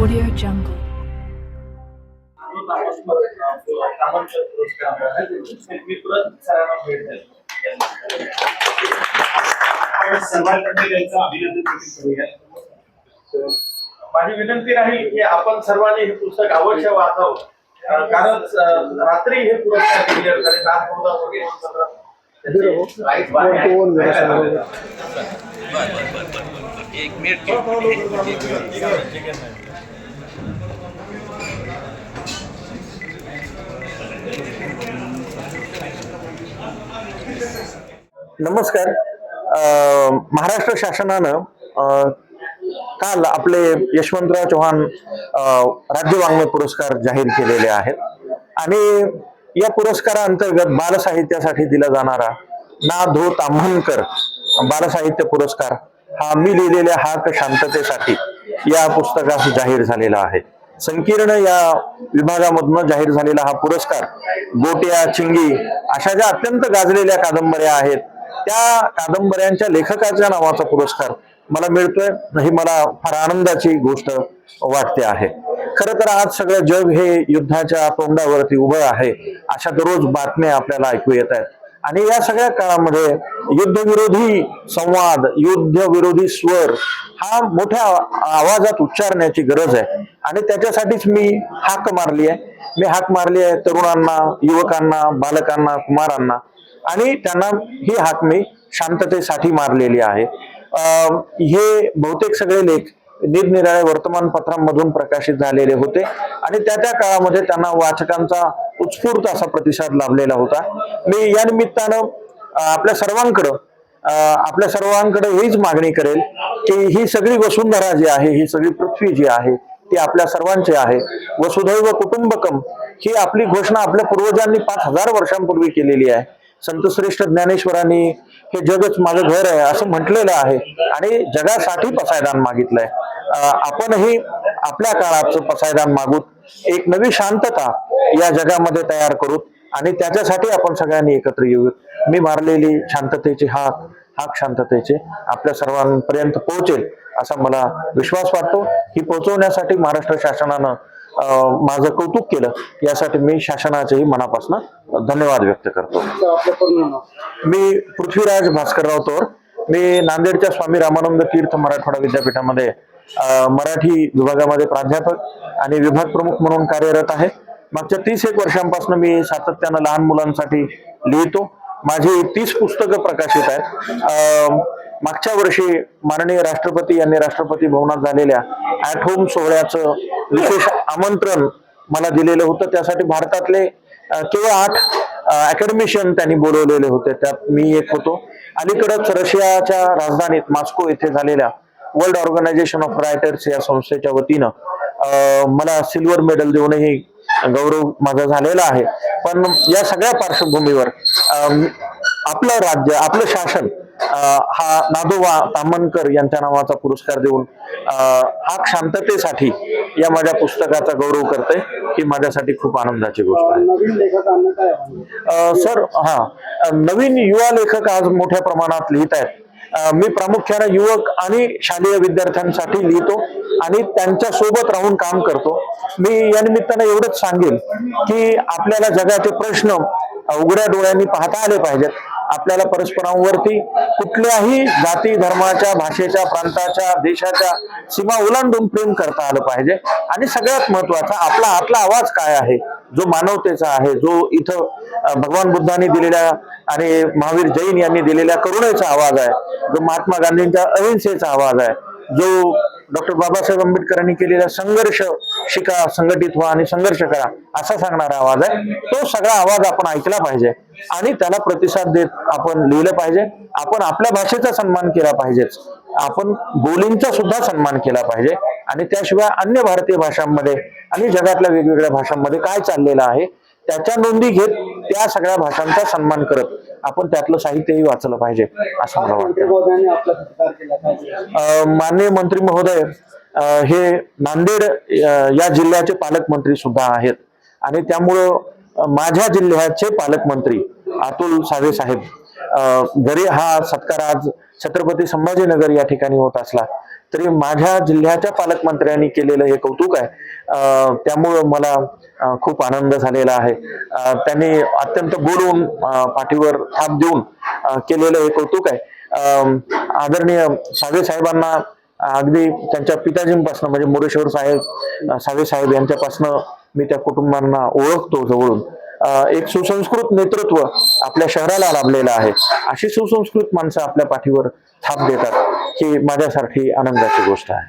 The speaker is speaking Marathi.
Audio Jungle. माझी विनंती राहील की आपण सर्वांनी हे पुस्तक अवश्य वाचावं कारण रात्री हे पुरस्कार दिले नमस्कार. अ, महाराष्ट्र शासनानं काल आपले यशवंतराव चव्हाण राज्य वाङ्मय पुरस्कार जाहीर केलेले आहेत. आणि या पुरस्काराअंतर्गत बालसाहित्यासाठी दिला जाणारा ना धो ताम्हणकर बालसाहित्य पुरस्कार हा मी लिहिलेल्या हाक शांततेसाठी या पुस्तकास जाहीर झालेला आहे. संकीर्ण या विभागामधून जाहीर झालेला हा पुरस्कार गोट्या चिंगी अशा ज्या अत्यंत गाजलेल्या कादंबऱ्या आहेत त्या कादंबऱ्यांच्या लेखकाच्या नावाचा पुरस्कार मला मिळतोय. ही मला फार आनंदाची गोष्ट वाटते आहे. खर तर आज सगळं जग हे युद्धाच्या तोंडावरती उभं आहे. अशा दररोज बातम्या आपल्याला ऐकू येत आहेत. आणि या सगळ्या काळामध्ये युद्धविरोधी संवाद युद्धविरोधी स्वर हा मोठ्या आवाजात उच्चारण्याची गरज आहे. आणि त्याच्यासाठीच मी हाक मारली आहे. मी हाक मारली आहे तरुणांना युवकांना बालकांना कुमारांना. आणि त्यांना ही हाक मी शांततेसाठी मारलेली आहे. हे बहुतेक सगळे लेख निरनिराळ्या वर्तमानपत्रांमधून प्रकाशित झालेले होते. आणि त्या त्या काळामध्ये त्यांना वाचकांचा उत्स्फूर्त असा प्रतिसाद लाभलेला होता. मी या निमित्तानं आपल्या सर्वांकडं आपल्या सर्वांकडे हीच मागणी करेल की ही सगळी वसुंधरा जी आहे ही सगळी पृथ्वी जी आहे ती आपल्या सर्वांची आहे. वसुधैव कुटुंबकम ही आपली घोषणा आपल्या पूर्वजांनी पाच हजार वर्षांपूर्वी केलेली आहे. संतश्रेष्ठ ज्ञानेश्वरांनी हे जगच माझं घर आहे असं म्हटलेलं आहे. आणि जगासाठी पसायदान मागितलंय. आपणही आपल्या काळाचं पसायदान मागूत एक नवी शांतता या जगामध्ये तयार करूत आणि त्याच्यासाठी आपण सगळ्यांनी एकत्र येऊ मी मारलेली शांततेची हाक हाक शांततेचे आपल्या सर्वांपर्यंत पोहोचेल असा मला विश्वास वाटतो. ही पोहोचवण्यासाठी महाराष्ट्र शासनानं माझं कौतुक केलं. यासाठी मी शासनाचेही मनापासून धन्यवाद व्यक्त करतो. मी पृथ्वीराज भास्करराव तोर मी नांदेडच्या स्वामी रामानंद तीर्थ मराठवाडा विद्यापीठामध्ये मराठी विभागामध्ये प्राध्यापक आणि विभाग प्रमुख म्हणून कार्यरत आहे. मागच्या तीस एक वर्षांपासून मी सातत्यानं लहान मुलांसाठी लिहितो. माझी तीस पुस्तकं प्रकाशित आहेत. मागच्या वर्षी माननीय राष्ट्रपती यांनी राष्ट्रपती भवनात झालेल्या ऍट होम सोहळ्याचं विशेष आमंत्रण मला दिलेलं होतं. त्यासाठी भारतातले केवळ आठ अकॅडमिशियन त्यांनी बोलवलेले होते. त्यात मी एक होतो. अलीकडच रशियाच्या राजधानीत मॉस्को येथे झालेल्या वर्ल्ड ऑर्गनायझेशन ऑफ रायटर्स या संस्थेच्या वतीनं मला सिल्वर मेडल देऊनही गौरव माझा झालेला आहे. पण या सगळ्या पार्श्वभूमीवर आपलं राज्य आपलं शासन हा नादोबा तामणकर यांच्या नावाचा पुरस्कार देऊन हाक शांततेसाठी या माझ्या पुस्तकाचा गौरव करते ही माझ्यासाठी खूप आनंदाची गोष्ट आहे. सर हा नवीन युवा लेखक आज मोठ्या प्रमाणात लिहित आहेत. मी प्रामुख्याने युवक आणि शालेय विद्यार्थ्यांसाठी लिहितो आणि त्यांच्यासोबत राहून काम करतो. मी या निमित्तानं एवढंच सांगेन की आपल्याला जगाचे प्रश्न उघड्या डोळ्यांनी पाहता आले पाहिजेत. आपल्याला परस्परांवरती कुठल्याही जाती धर्माच्या भाषेच्या प्रांताच्या देशाच्या सीमा ओलांडून प्रेम करता आलं पाहिजे. आणि सगळ्यात महत्त्वाचा आपला आतला आवाज काय आहे? जो मानवतेचा आहे जो इथं भगवान बुद्धांनी दिलेल्या आणि महावीर जैन यांनी दिलेल्या करुणेचा आवाज आहे जो महात्मा गांधींच्या अहिंसेचा आवाज आहे जो डॉक्टर बाबासाहेब आंबेडकरांनी केलेला संघर्ष शिका संघटित व्हा आणि संघर्ष करा असा सांगणारा आवाज आहे. तो सगळा आवाज आपण ऐकला पाहिजे आणि त्याला प्रतिसाद देत आपण लिहिलं पाहिजे. आपण आपल्या भाषेचा सन्मान केला पाहिजेच. आपण बोलींचा सुद्धा सन्मान केला पाहिजे. आणि त्याशिवाय अन्य भारतीय भाषांमध्ये आणि जगातल्या वेगवेगळ्या भाषांमध्ये काय चाललेलं आहे त्याच्या नोंदी घेत त्या सगळ्या भाषांचा सन्मान करत आपण त्यातलं साहित्यही वाचलं पाहिजे असं मला वाटतं. माननीय मंत्री महोदय हे नांदेड या जिल्ह्याचे पालकमंत्री सुद्धा आहेत. आणि त्यामुळं माझ्या जिल्ह्याचे पालकमंत्री अतुल सावे साहेब जरी हा सत्कार आज छत्रपती संभाजीनगर या ठिकाणी होत असला तरी माझ्या जिल्ह्याच्या पालकमंत्र्यांनी केलेलं हे कौतुक आहे. त्यामुळं मला खूप आनंद झालेला आहे. त्यांनी अत्यंत बोलून पाठीवर थाप देऊन केलेलं हे कौतुक आहे. आदरणीय सावे साहेबांना अगदी त्यांच्या पिताजींपासून म्हणजे मोरेश्वर साहेब सावे साहेब यांच्यापासनं मी त्या कुटुंबांना ओळखतो जवळून. एक सुसंस्कृत नेतृत्व आपल्या शहराला लाभलेलं आहे. अशी सुसंस्कृत माणसं आपल्या पाठीवर थाप देतात ही माझ्यासाठी आनंदाची गोष्ट आहे.